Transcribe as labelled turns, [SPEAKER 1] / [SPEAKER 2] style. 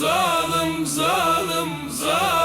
[SPEAKER 1] Zalim zalim zalim.